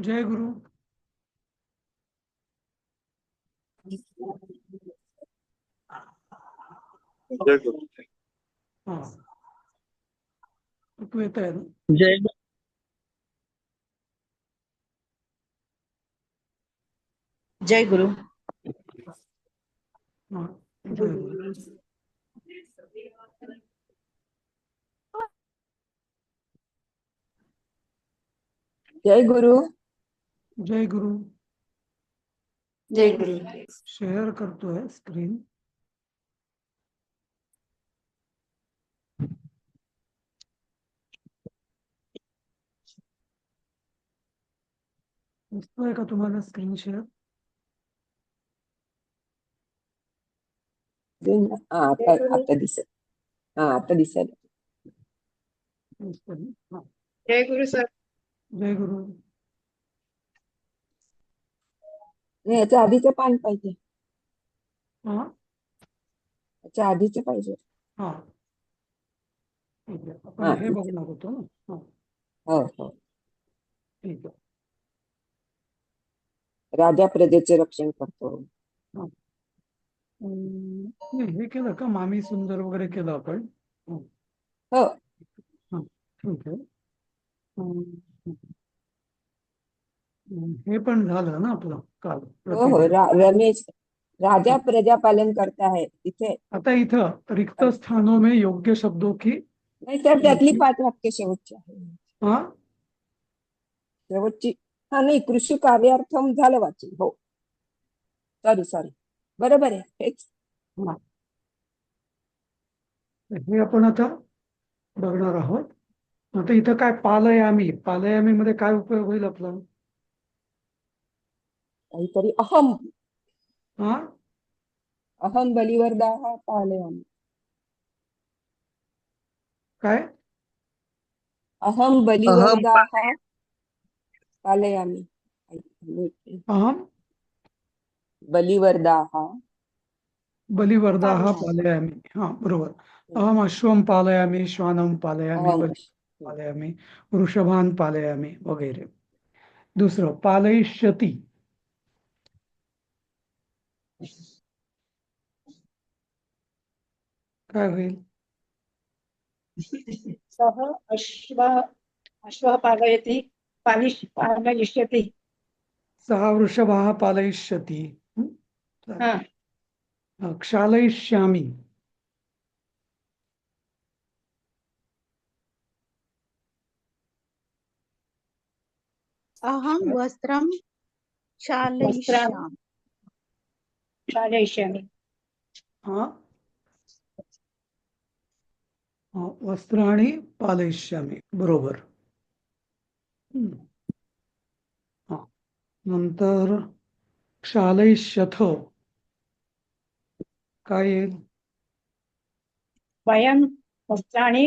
जय गुरु। जय गुरु। हा। ऐकू येत आहे ना? जय जय गुरु। हा जय गुरु। जय गुरु। जय गुरु। शेयर गुरु शेअर करतोय स्क्रीन। दिसतोय का तुम्हाला स्क्रीन शेअर आता आता दिसत। हा आता दिसत। दिसतोय ना? हा. जय गुरु सर। जय गुरु। नाही याच्या आधीचं पान पाहिजे. हा? याच्या आधीचं पाहिजे. हा. ठीक आहे. आपण हा, बघणार होतो ना. हा. हो हो. ठीक आहे. राजा प्रजेचे रक्षण करतो. अं, नाही हे केलं का? मामी सुंदर वगैरे केलं आपण? हो. ठीक आहे. अं, हे पण झालं ना आपलं काल हो हो रा- रमेश राजा प्रजापालन करता है इथे. आता इथं रिक्त स्थानों में योग्य शब्दों की नाही तर त्यातली पाच वाक्य शेवटची आहे हा? शेवटची. हा नाही कृषी कार्यार्थम झालं वाचन. हो. सॉरी सॉरी बरोबर आहे. हेच. हे. आपण आता बघणार आहोत. आता इथं काय पालयामी? पालयामी मध्ये काय उपयोग होईल आपला? काहीतरी अहम हा? अहम बलिवर्दाः पालयामि. काय? अहम बलिवर्दाः पालयामि. अहम बलिवर्दाः. बलिवर्दाः पालयामि. हा बरोबर. अहम अश्वम पालयामी अहम पालयामी वृषभान पालयामी वगैरे. दुसरं पालयिष्यती. काय होईल? सः अश्व अश्वः पालयति पालिश पालयिष्यति. सः वृषभाः पालयिष्यति. क्षालयिष्यामि. अहं वस्त्रं क्षालयिष्यामि. क्षालयिष्यामि हा? वस्त्राणि पालयिष्यामि बरोबर. हं. नंतर क्षालयिष्यथ काय येईल वयं वस्त्राणि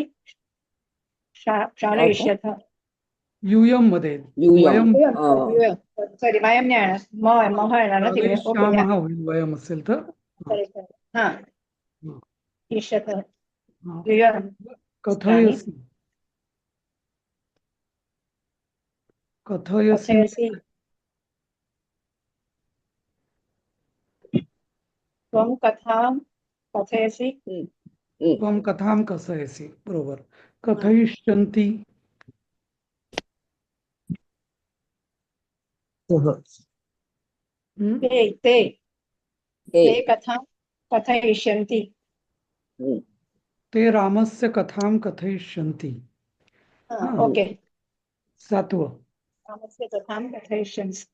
क्षा- क्षालयिष्यथ युयममध्ये. येईल. यूयम. वयम सॉरी वयं नाही येणार म मह येणार ना तिकडे. ओके. क्षालयिष्यामः होईल वयम असेल तर. हा. युयं कथयसि कथयसि कथयसि त्वं कथां कथयसि त्वं कथां कथयसि बरोबर. कथयिष्यन्ति. ते ते। हे ते कथां कथयिष्यन्ति। ते रामस्य कथां कथयिष्यन्ति। हा, हा. ओके। सातवं। रामस्य कथां कथयिष्यन्ति।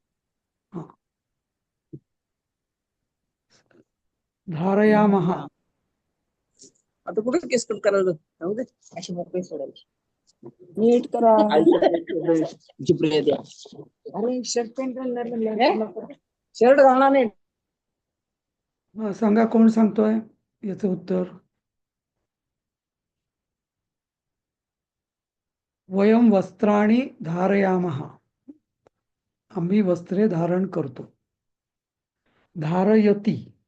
धारयामः। आता कुठे केस कट करायला? जाऊ दे. अशी मोकळी सोडायची. नीट करा. अरे शर्ट पॅन्ट घालणार म्हणलं शर्ट घालणार नाही. सांगा कोण सांगतोय? याचं उत्तर. वयम वस्त्राणि धारयामः. आम्ही वस्त्रे धारण करतो. धारयती.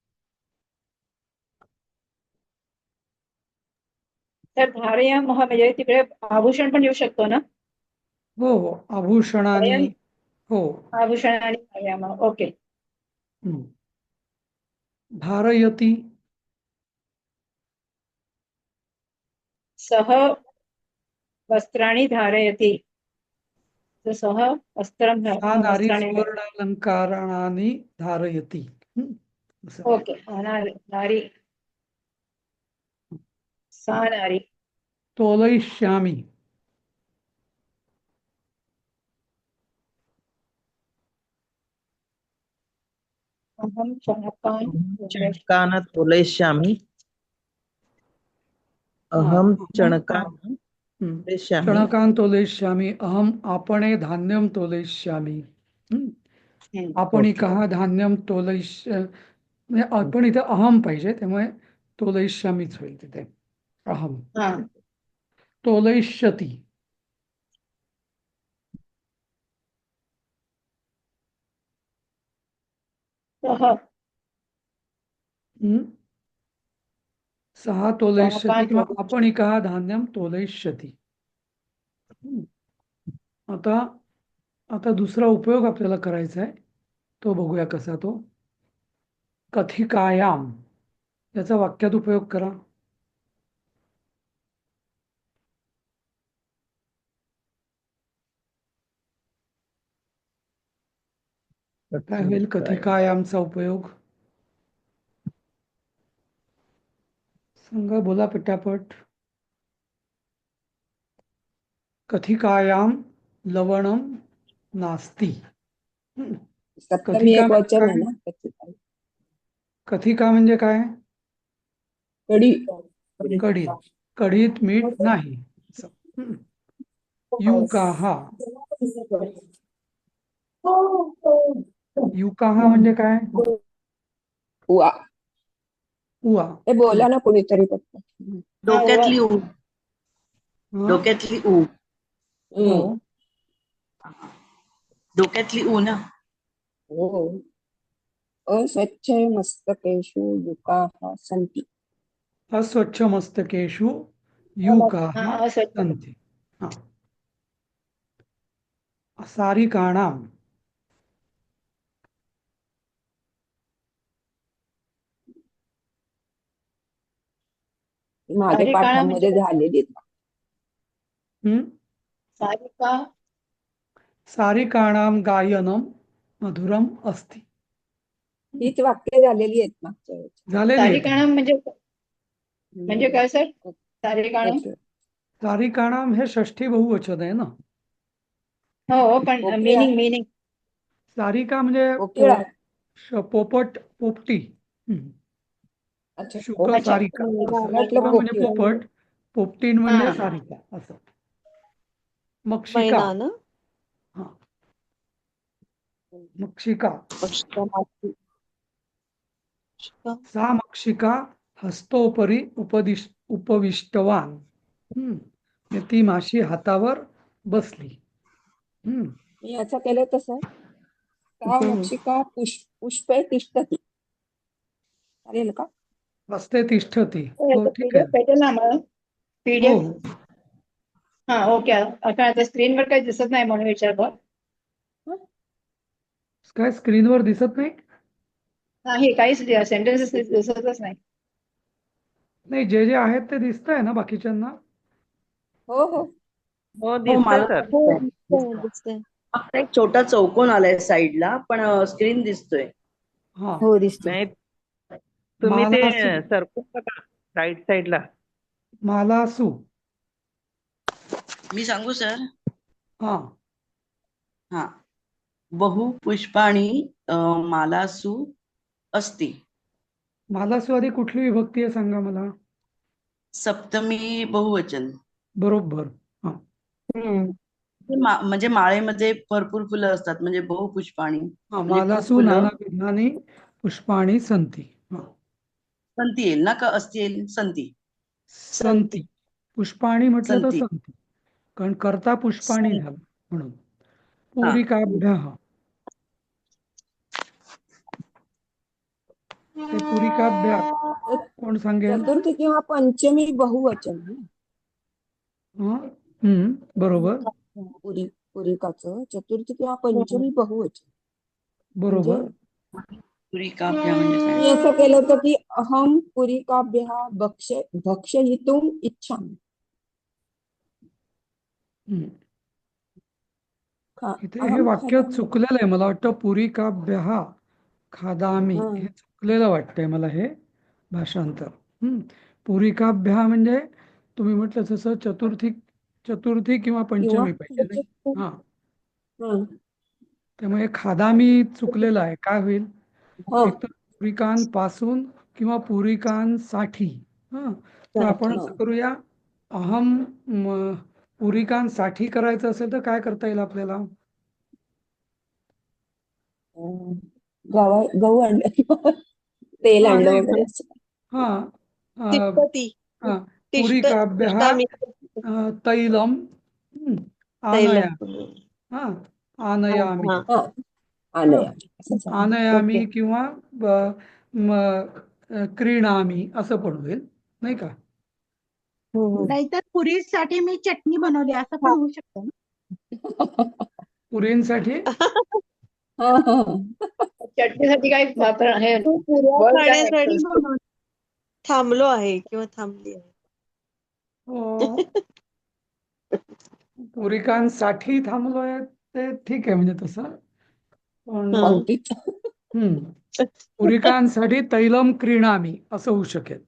तर धारयामः म्हणजे तिकडे आभूषण पण येऊ शकतो ना? हो हो. आभूषणाने हो. आभूषणानि धारयामः ओके. धारयति. सः वस्त्राणि धारयति. तर सः वस्त्रं सुवर्णालङ्काराणि धारयति. ओके. नारी सा नारी. तोलयिष्यामि अहं चणकान् तोलयिष्यामि अहं हा. चणकान् चणकान् तोलयिष्यामि अहम् आपणे धान्यं तोलयिष्यामि हम्म. हम्म. आपणिकः धान्यं तोलयिष्य म्हणजे आपण इथे अहम पाहिजे त्यामुळे तोलयिष्यामीच होईल तिथे अहम तोलयिष्यति सः हम्म. सः तोलयिष्यति किंवा तोलयिष्यति. आपणिकः धान्यं तोलयिष्यति. आता आता दुसरा उपयोग आपल्याला करायचा आहे तो बघूया कसा तो कथिकायाम याचा वाक्यात उपयोग करा काय होईल कथिकायामचा उपयोग सांगा बोला पटापट कथिकायाम लवणम नास्ति कथिका कथिका. म्हणजे काय कडी कढीत कढीत मीठ नाही असं. युकाहा युकाहा म्हणजे काय उआ उआ हे बोला ना कोणीतरी पटकन. डोक्यातली ऊ। डोक्यातली ऊ। हो। हम्म. डोक्यातली ऊ ना। हो अस्वच्छ मस्तकेषु युकाः सन्ति। अस्वच्छ मस्तकेषु युकाः हा असं सन्ति। हा. सारिकाणां सारिका पाठामध्ये म्हणजे- झालेली. हम्म? सारिका सारिकाणां गायनं मधुरम अस्ति हीच वाक्य झालेली आहेत मागच्या वेळेची. झालेली आहेत. सारिकाणं म्हणजे म्हणजे काय सर सारिकाणं ओके. सारिकाणां हे षष्ठी बहुवचन आहे ना हो पण ओके. मिनिंग मिनिंग सारिका म्हणजे. श- पोपट पोपटी हम्म. अच्छा शुक ओके. सारिका मला असं. वाटलं शुक म्हणजे पोपटी. पोपट पोपटीन म्हणजे हा. सारिका असं मक्षिका हा मक्षिका सा मक्षिका हस्तोपरी उपदिश उपविष्टवान हम्म. म्हणजे ती माशी हातावर बसली हम्म. मी याचं केलं तसं का हम्म. मक्षिका पुष्प पुष्पे तिष्ठती चालेल का हस्ते तिष्ठती हो ठीक आहे. भेटेल ना मला हो पीडीएफ हा ओके. आता आता स्क्रीनवर काही दिसत नाही म्हणून विचारलं काय स्क्रीनवर दिसत नाही? नाही काहीच सेंटेन्सेस दिसतच नाही. नाही जे जे आहेत ते दिसत आहे ना बाकीच्यांना? हो हो. हो फक्त एक छोटा चौकोन आलाय साईडला पण स्क्रीन दिसतोय. हा. हो दिसतो नाही तुम्ही ते मालासू. सरकून बघा राईट साईडला मालासू मी सांगू सर? हा. हा. बहु पुष्पाणी अं, मालासु अस्ति. मालासू आधी कुठली विभक्ती आहे सांगा मला? सप्तमी बहुवचन. बरोबर. हा. ते मा- म्हणजे माळेमध्ये भरपूर फुलं असतात म्हणजे बहुपुष्पाणी हा म्हणजे मालासू फुलं. नानाविधानी पुष्पाणी संती. हा. संती येईल. ना का अस्ति येईल संती. संती. पुष्पाणी म्हटलं तर संती. संती. कारण करता पुष्पाणी संती. झालं म्हणून. पुरिकाभ्य ते पुरिकाभ्या कोण सांगेल? चतुर्थी किंवा पंचमी बहुवचन ना. हा? हम्म. बरोबर. पुरी पुरिकाचं. चतुर्थी किंवा पंचमी बहुवचन. बरोबर. म्हणजे पुरी काव्य म्हणजे मी असं केलं होतं की अहम पुरिकाभ्यः भक्ष भक्षयितुम हम्म. खा- इथे हे वाक्य. चुकलेलं आहे मला वाटतं पुरी काभ्यः खादामी हा. हे चुकलेलं वाटतंय मला हे भाषांतर हम्म. पुरी काभ्यः म्हणजे तुम्ही म्हटलं तसं चतुर्थी चतुर्थी किंवा किंवा पंचमी पाहिजे नाही. हा हं. त्यामुळे खादामी चुकलेलं आहे काय होईल हं. पुरिकांपासून किंवा पुरिकांसाठी हा तर आपण असं हं. करूया अहम म, पुरिकांसाठी करायचं असेल तर काय करता येईल आपल्याला गहू आणले तेल हा, आणलं नाही. वगैरे असं. हा अ, तिष्ठती हा तिष्ठ पुरिकाभ्यः तिष्ठामि अ, तैलं हं, तैलं. आनयामि हा आनयामि. आनयामि. किंवा क्रीणामी असं पण होईल नाही का? नाहीतर पुरीसाठी मी चटणी बनवली असं पण होऊ शकतं ना? पुरींसाठी. चटणीसाठी काय खाण्यासाठी थांबलो आहे किंवा थांबली आहे. पुरिकांसाठी थांबलोय ते ठीक आहे म्हणजे तसं. हं. हम्म पुरिकांसाठी तैलम क्रीणामी असं होऊ शकेल.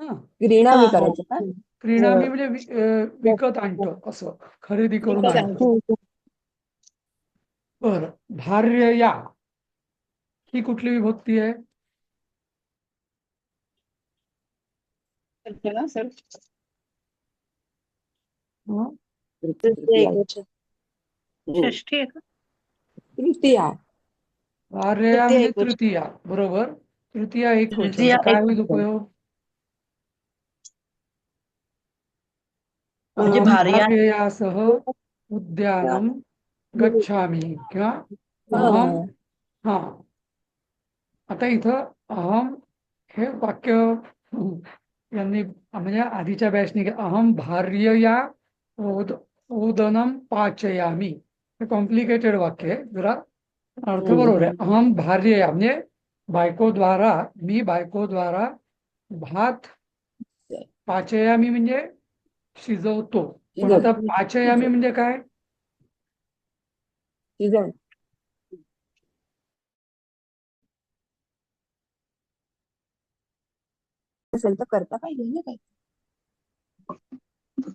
हा. क्रीणामी हा. करायचं का? क्रीणामी म्हणजे वि- अ, विकत आणतो असं. खरेदी करून. बरं. भार्यया ही कुठली विभक्ती आहे? हं? षष्ठी आहे का? तृतीया तृतीया म्हणजे. तृतीया बरोबर तृतीया एक काय होईल. उपयोग म्हणजे भार्या उद्यानं गच्छामि किंवा अहम हं. हा आता इथं अहम हे वाक्य हं, यांनी म्हणजे आधीच्या बॅचने अहम भार्यया ओद ओदनम पाचयामी हे कॉम्प्लिकेटेड वाक्य आहे जरा अर्थ. बरोबर आहे अहम भार्यया म्हणजे बायकोद्वारा मी बायकोद्वारा भात पाचयामी म्हणजे शिजवतो. पण आता पाचयामी म्हणजे काय? असेल तर करता पाहिजे ना काही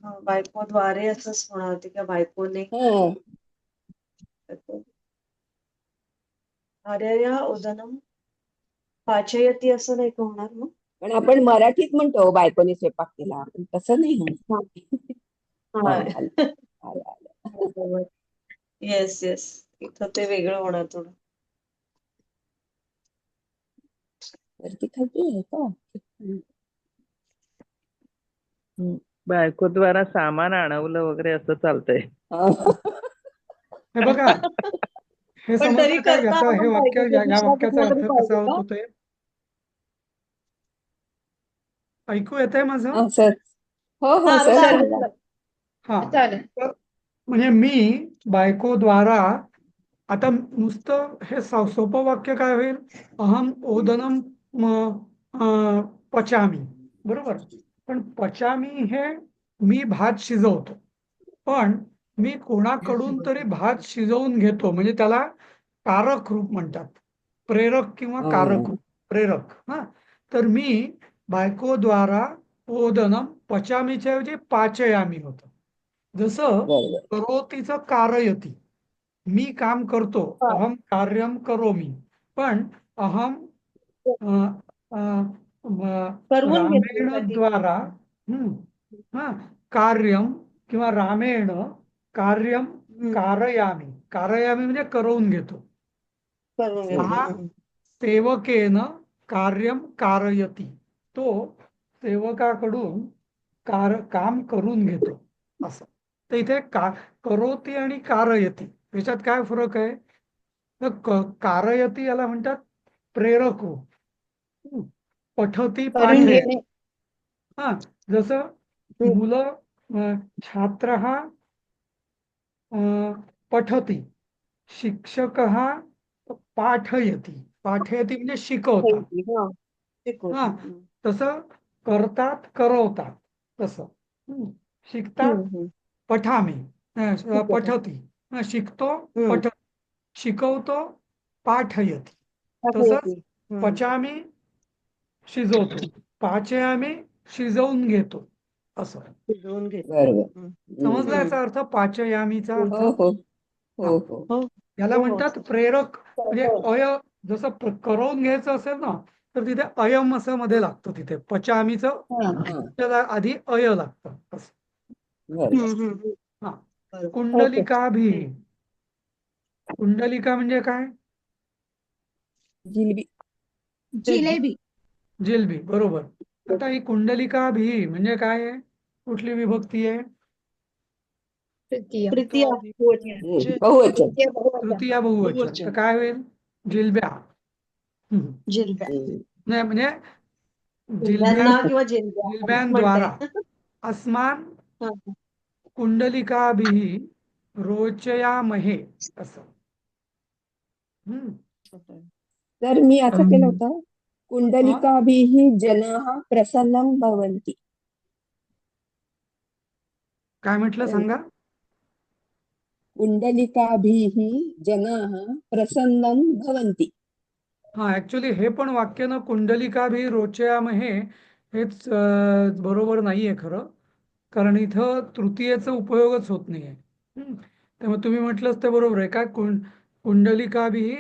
हा, बायकोद्वारे असंच होणार होते का बायकोने हं. आर्या उदनम पाचयती असं नाही का होणार मग? पण आपण मराठीत म्हणतो बायकोने स्वयंपाक केला. पण तसं नाही म्हणत. हा. येस येस इथं ते वेगळं होणार थोडं. वरती खालती आहे का? बायकोद्वारा सामान आणवलं वगैरे असं चालतंय. हं. बघा. हे याचा हे वाक्य या वाक्याचा अर्थ कसा होतोय? ऐकू येत आहे माझं? हा, हो हो हा. हा. म्हणजे मी बायकोद्वारा आता नुसतं हे सोपं वाक्य काय होईल? अहम ओदनम पचामी. बरोबर? पण पचामी हे मी भात शिजवतो. पण मी कोणाकडून तरी भात शिजवून घेतो. म्हणजे त्याला कारक रूप म्हणतात. प्रेरक किंवा हं. कारक रूप. प्रेरक हा. तर मी बायकोद्वारा ओदनम पचामीच्या ऐवजी पाचयामी होतं. जसं करोतीचं कारयती. मी काम करतो. अहम कार्यम पण अहम अ, म, करून घेतो रामेण द्वारा हम्म, हा कार्यम किंवा रामेण कार्यम कारयामी. कारयामी म्हणजे करवून घेतो. करून घेतो. हा. हम्म. सेवकेन कार्यम कारयती. तो सेवकाकडून कार काम करून घेतो. असं. तर इथे का करोती आणि कारयती. याच्यात काय फरक आहे? तर कारयती याला म्हणतात प्रेरक हं. पठती पाठे. हा. जसं मुलं छात्र अं, पठती शिक्षकः पाठयति पाठयति म्हणजे शिकवतात हा. शिकवतो. हा. तसं करतात करवतात तसं. शिकतात. पठामी पठती शिकतो. पठ शिकवतो पाठयति. तसंच. पचामी शिजवतो पाचयामी शिजवून घेतो असं. बरोबर. समजला याचा अर्थ पाचयामीचा हो अर्थ? हो हो हो. याला हो, हो. म्हणतात प्रेरक म्हणजे अय जसं प्र- करवून घ्यायचं असेल ना तर तिथे अयम असं मध्ये लागतं तिथे. पचामीचं हा. हा. त्याला आधी अय लागतं. असं. बरोबर. बरोबर. कुंडलिकाभी कुंडलिका म्हणजे काय? जिलबी. जिलेबी. जिलबी. बरोबर. आता ही कुंडलिका भी म्हणजे काय आहे? कुठली विभक्ती आहे? तृतीय. बहुवचन. तृतीय बहुवचन. तृतीया बहुवचन. बहुवचन. तर काय होईल? जिलब्या. हम्म. जिलब्या. हम्म, नाही म्हणजे जिल्ह्यांना जिलब्या किंवा जिल्ह्या जिलब्यांद्वारा अस्मान हा. कुंडलिकाभिः रोचयामहे असं. हम्म. तर मी असं केलं होतं. कुंडलिकाभिः जनाः प्रसन्नं भवन्ति. काय म्हटलं सांगा? कुंडलिकाभिः जनाः प्रसन्नं भवन्ति. हा ऍक्च्युली हे पण वाक्य ना कुंडलिकाभिः रोचयामहे हेच अं, बरोबर नाहीये खरं. कारण इथं तृतीयेचा उपयोगच होत नाहीये. हम्म. त्यामुळे तुम्ही म्हटलंच ते बरोबर आहे. काय कुंड कुंडलिकाभिः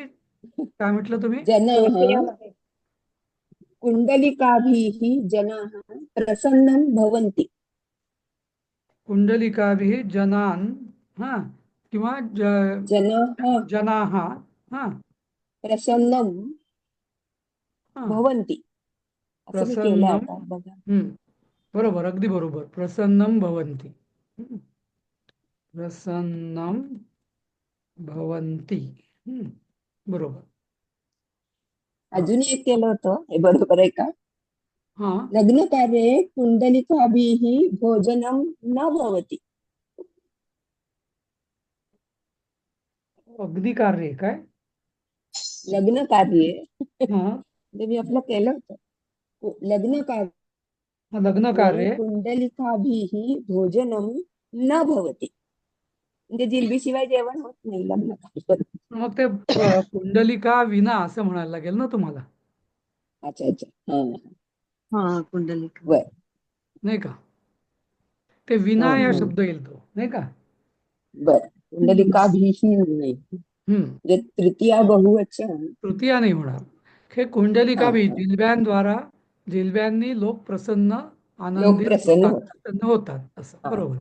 काय म्हटलं तुम्ही? जनाः कुंडलिकाभिः जनाः प्रसन्नं भवन्ति कुंडलिकाभिः जनान् हा किंवा जनाः जनाः हा प्रसन्नं भवन्ति असं मी केलं प्रसन्नं आता बघा हम्म. बरोबर अगदी बरोबर प्रसन्नं भवन्ति हम्म. प्रसन्नं भवन्ति हम्म. बरोबर अजून एक केलं होतं. हे बरोबर आहे का? हा. लग्नकार्ये कुंडलिकाभिः भोजनं न भवति. अगदी कार्य काय? लग्नकार्ये हा. म्हणजे मी आपलं केलं होतं. कु- लग्नकार्ये हा, लग्न कार्य कुंडलिकाभिः भोजनं न भवति. म्हणजे जिलबीशिवाय जेवण होत नाही लग्नकार्यात मग ते कुंडलिका विना असं म्हणायला लागेल ना तुम्हाला. अच्छा अच्छा. हा. हा कुंडलिका. बर. नाही का? ते विना या. शब्द येईल तो नाही का? बर. कुंडलिकाभिः नाही. हम्म. म्हणजे तृतीया बहुवचन. तृतीया नाही होणार. हे कुंडलिका भी. जिलब्यांद्वारा जिलब्यांनी लोक प्रसन्न लोक आनंदित प्रसन्न होतात. होतात प्रसन्न होतात. असं. बरोबर.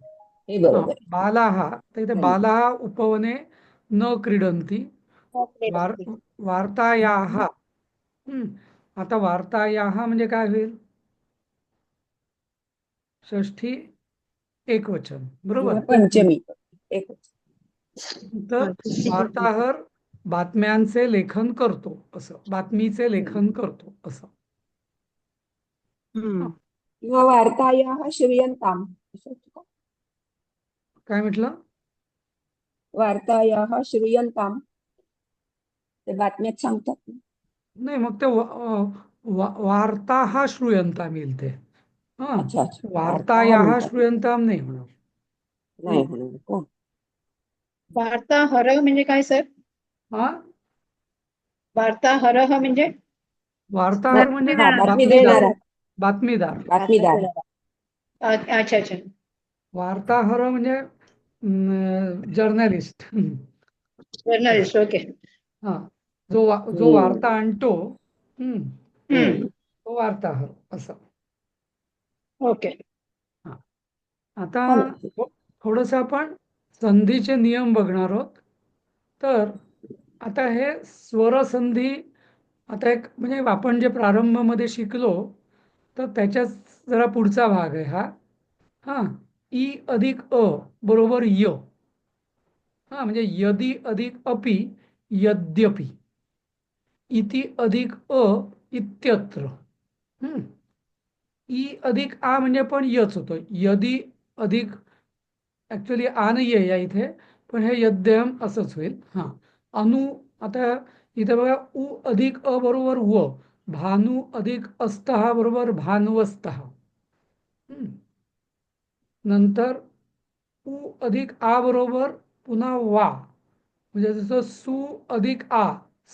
हे बरोबर. आहे. बालाहा तर इथे हम्म. बालाहा उपवने न क्रीडन्ति. वार वार्तायाः. हम्म. आता वार्तायाः म्हणजे काय होईल? षष्ठी एकवचन. बरोबर? पंचमी. एक तर वार्ताहर बातम्यांचे लेखन करतो असं. बातमीचे लेखन करतो असं. हम्म. किंवा वार्तायाः श्रूयन्ताम्. असं होतं का? काय म्हटलं? वार्तायाः श्रूयन्ताम्. ते बातम्यात सांगतात. नाही मग ते वा- अ, वा- वार्ताः श्रूयन्ताम् येईल ते. हा. अच्छा वार्तायाः म्हणतात. श्रूयन्ताम् नाही होणार. नाही का? वार्ता हरह म्हणजे काय सर? हा? वार्ता हरह म्हणजे? वार्ताहर म्हणजे हा, बातमी बातमीदार. देणारा बातमीदार. बातमीदार. अ- अच्छा अच्छा. वार्ताहर म्हणजे जर्नलिस्ट जर्नलिस्ट ओके हा. जो जो हम्म. वार्ता आणतो हम्म. तो वार्ताहर असं. ओके आता हा. थो- थोडंसं आपण संधीचे नियम बघणार आहोत. तर आता हे स्वरसंधी आता एक म्हणजे आपण जे प्रारंभामध्ये शिकलो तर त्याच्याच जरा पुढचा भाग आहे हा. हा. ई अधिक अ बरोबर य. हा म्हणजे यदी अधिक अपि यद्यपि. इति अधिक अ इत्यत्र. ई अधिक आ म्हणजे पण यच होतं. यदी अधिक ॲक्च्युली आ नाही आहे या इथे पण हे यद्यम असंच होईल. हां. अनु आता इथे बघा उ अधिक अ बरोबर व. भानू अधिक अस्तहा बरोबर भानुवस्तहा हम्म. नंतर उ अधिक आ बरोबर पुन्हा वा. म्हणजे जसं सु अधिक आ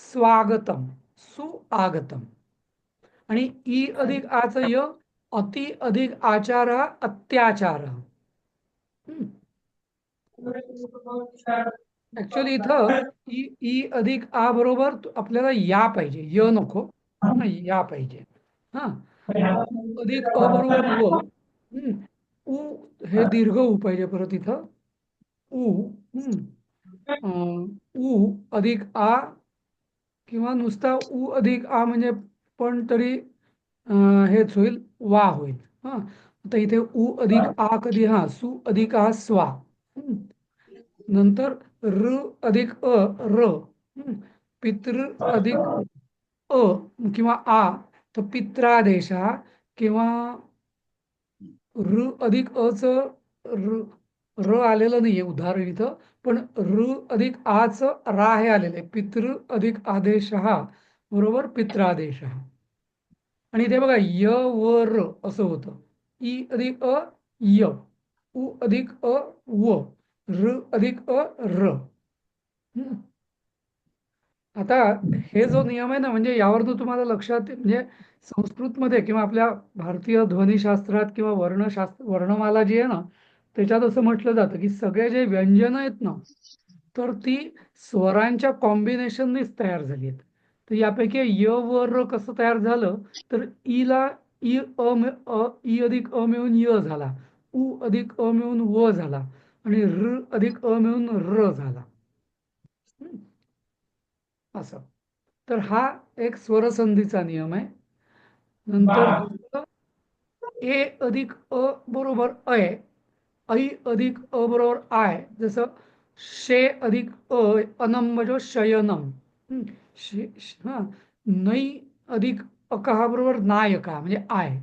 स्वागतम सुआगतम आणि ई अधिक आच य अति अधिक आचार अत्याचार. ऍक्च्युअली इथं ई ई अधिक आ बरोबर आपल्याला या पाहिजे. य नको. या पाहिजे. हा. अधिक अ बरोबर व. उ हे दीर्घ उ पाहिजे परत इथं. उ उ अधिक आ किंवा नुसता उ अधिक आ म्हणजे पण तरी हेच होईल वा होईल. हा. आता इथे उ अधिक आ कधी हा सु अधिक आ स्वा. नंतर र अधिक अ र. पितृ अधिक अ किंवा आ. तर पित्रादेश किंवा र अधिक अच र र आलेलं आहे उदाहरण इथं पण र अधिक आच रा हे आलेलं आहे. पितृ अधिक आदेश हा बरोबर? पित्रादेश. हा आणि इथे बघा य व र असं होतं. ई अधिक अ य. उ अधिक अ व. र अधिक अ र. आता हे जो नियम आहे ना म्हणजे यावरनं तुम्हाला लक्षात म्हणजे संस्कृतमध्ये किंवा आपल्या भारतीय ध्वनिशास्त्रात किंवा वर्णशास्त्र वर्णमाला जी आहे ना त्याच्यात असं म्हटलं जातं की सगळे जे व्यंजन आहेत ना तर ती स्वरांच्या कॉम्बिनेशननेच तयार झाली आहेत. तर यापैकी य व र कसं तयार झालं तर ईला ई अ अ ई अधिक अ मिळून य झाला उ अधिक अ मिळून व झाला आणि र अधिक अ मिळून र झाला. असं. तर हा एक स्वरसंधीचा नियम आहे. नंतर ए अधिक अ बरोबर अय ऐ अधिक अ बरोबर आय जसं शे अधिक अ अनम म्हणजे शयनम. शे हा. नै अधिक अकहा बरोबर नायका म्हणजे आय.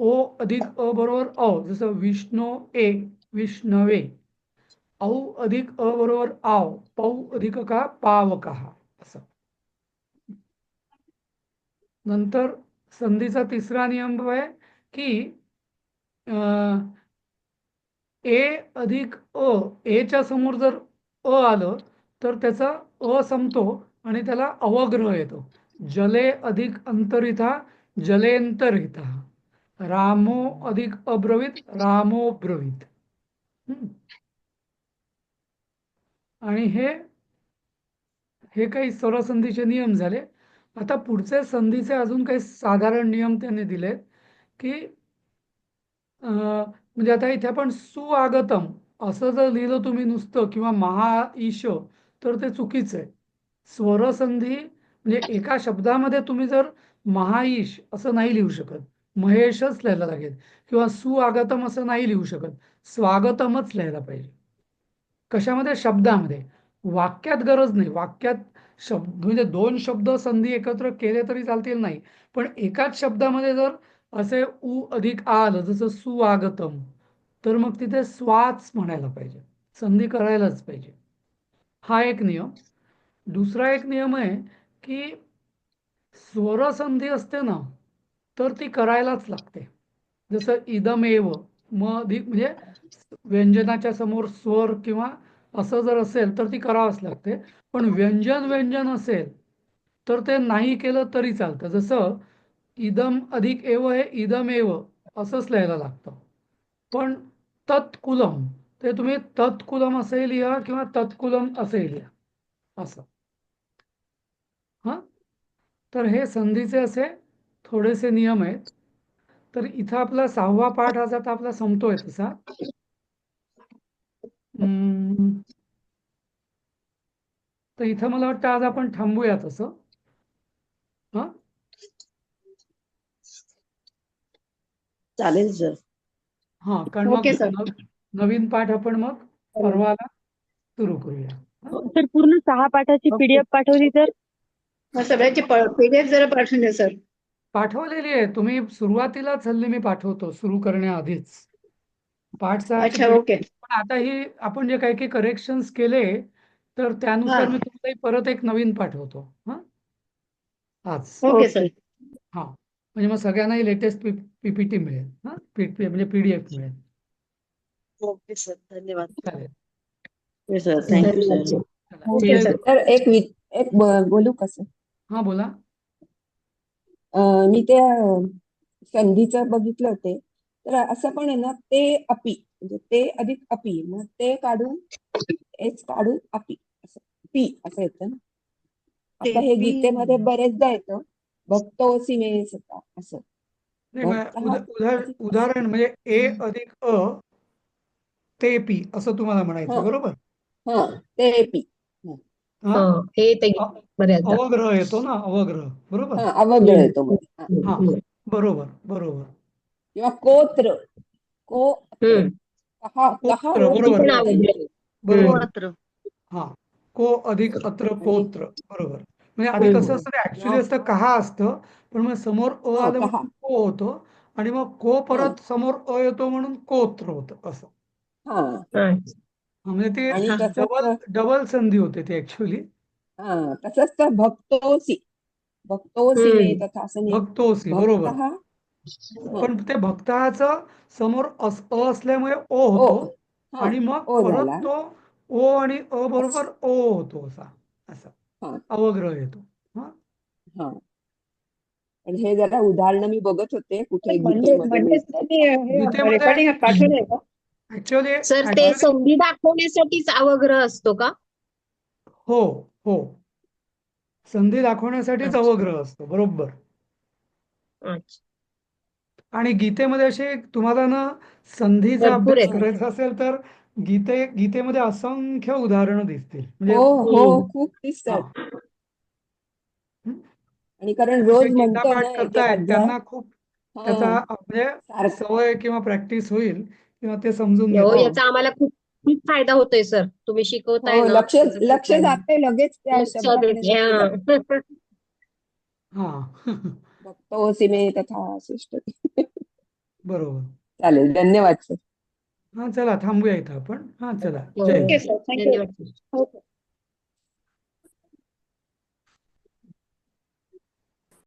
ओ अधिक अ बरोबर अ जसं विष्णू ए विष्णवे. औ अधिक अ बरोबर आव पौ अधिक का पावकहा असं. नंतर संधीचा तिसरा नियम आहे की अं, ए अधिक अ एच्या समोर जर अ आलं तर त्याचा अ संपतो आणि त्याला अवग्रह येतो. जले अधिक अंतरिता जलेंतरिता. रामो अधिक अब्रवीत रामो ब्रवीत. आणि हे हे काही स्वरसंधीचे नियम झाले. आता पुढचे संधीचे अजून काही साधारण नियम त्यांनी दिलेत की म्हणजे आता इथे आपण सुआगतम असं जर लिहिलं तुम्ही नुसतं किंवा महा ईश तर ते चुकीचं आहे. स्वरसंधी म्हणजे एका शब्दामध्ये तुम्ही जर महाईश असं नाही लिहू शकत महेशच लिहायला लागेल किंवा सुआगतम असं नाही लिहू शकत स्वागतमच लिहायला पाहिजे. कशामध्ये? शब्दामध्ये. वाक्यात गरज नाही. वाक्यात शब्द म्हणजे दोन शब्द संधी एकत्र केले तरी चालतील नाही. पण एकाच शब्दामध्ये जर असे उ अधिक आलं जसं सुवागतम तर मग तिथे स्वाच म्हणायला पाहिजे. संधी करायलाच पाहिजे. हा एक नियम. दुसरा एक नियम आहे की स्वरसंधी असते ना तर ती करायलाच लागते. जसं इदमेव म अधिक म्हणजे व्यंजनाच्या समोर स्वर किंवा असं जर असेल तर ती करावंच लागते. पण व्यंजन व्यंजन असेल तर ते नाही केलं तरी चालतं. जसं इदम अधिक एव हे इदमेव असंच लिहायला लागतं. पण तत्कुलम ते तुम्ही तत्कुलम असे लिहा किंवा तत्कुलम असे लिहा. असं. हां? तर हे संधीचे असे थोडेसे नियम आहेत. तर इथं आपला सहावा पाठ आज आता आपला संपतोय तसा तर इथं मला वाटतं आज आपण थांबूया तसं हां? चालेल सर हां कारण मग ओके सर नव- नवीन पाठ आपण मग परवाला सुरू करूया. हं? सर पूर्ण सहा पाठाची पीडीएफ पाठवली तर सगळ्याची पीडीएफ जरा पाठवून द्या सर पाठवलेली आहे. तुम्ही सुरुवातीलाच हल्ली मी पाठवतो सुरू करण्याआधीच. पाठ सहाचे अच्छा ओके. पण आता हे आपण जे काही काही करेक्शन्स केले तर त्यानुसार. मी तुम्हाला परत एक नवीन पाठवतो हा? आज. Okay sir. हा. म्हणजे मग सगळ्यांनाही लेटेस्ट पीपीटी मिळेल. हा? पीपी म्हणजे पीडीएफ मिळेल. Okay sir. धन्यवाद. Okay sir. Thank you sir. चला, ओके इथे- सर. तर एक बोलू कसं हा बोला. मी त्या संधीचं बघितलं होते. तर असं पण आहे ना ते अपी म्हणजे ते अधिक अपी मग ते काढून एच काढून अपी असं पी असं येतं ना. आता हे ते. गीतेमध्ये बरेचदा येतं सता असं. भक्त हा उदाहर- अधिक उदाहरण म्हणजे ए अधिक अ ते पी असं तुम्हाला म्हणायचं बरोबर? ते पी. हे? ते अवग्रह येतो ना अवग्रह बरोबर? अवग्रह येतो बरोबर बरोबर. किंवा कोत्र को. कहा कहा बरोबर. हा को अधिक अत्र कोत्र बरोबर म्हणजे आधी. कसं असतं ऍक्च्युली असतं कहा असतं पण मग समोर अ आलं को होतं आणि मग को परत समोर अ येतो म्हणून कोत्र होतं असं म्हणजे ते डबल डबल संधी होते ते ऍक्च्युली हा तसंच तर भक्तोसी भक्तोसी भक्तोसी बरोबर पण ते भक्ताचं समोर अस अ असल्यामुळे ओ होतो हा. आणि मग ओ परत तो ओ आणि अ बरोबर ओ होतो असा असा. हा. अवग्रह येतो. हा. हा. हे जरा उदाहरणं मी बघत होते कुठे म्हणजे म्हणजे हे सर ते संधी दाखवण्यासाठीच अवग्रह असतो का? हो हो. संधी दाखवण्यासाठीच. अवग्रह असतो बरोबर. अच्छा. आणि गीतेमध्ये असे तुम्हाला ना संधीचा अभ्यास. करायचा असेल तर गीते गीतेमध्ये असंख्य उदाहरणं दिसतील म्हणजे हो हो हम्म. खूप दिसतात हा. आणि कारण जे रोज गीता म्हणतो पाठ ना करतायत त्यांना खूप त्याचा हा म्हणजे सारखं सवय किंवा प्रॅक्टिस होईल किंवा ते समजून हो घेतील याचा आम्हाला खूप खूप फायदा होतोय सर तुम्ही शिकवताय हो ना लक्ष त्याचा खूप लक्ष फायदा. जाते लगेच त्या लक्षात शब्दाकडे. लक्ष. हा. भक्तोसी मे तथा शिष्ट बरोबर. चालेल धन्यवाद सर. हा चला थांबूया इथं आपण. हा चला. जय हिंद. ओके. सर थँक्यू धन्यवाद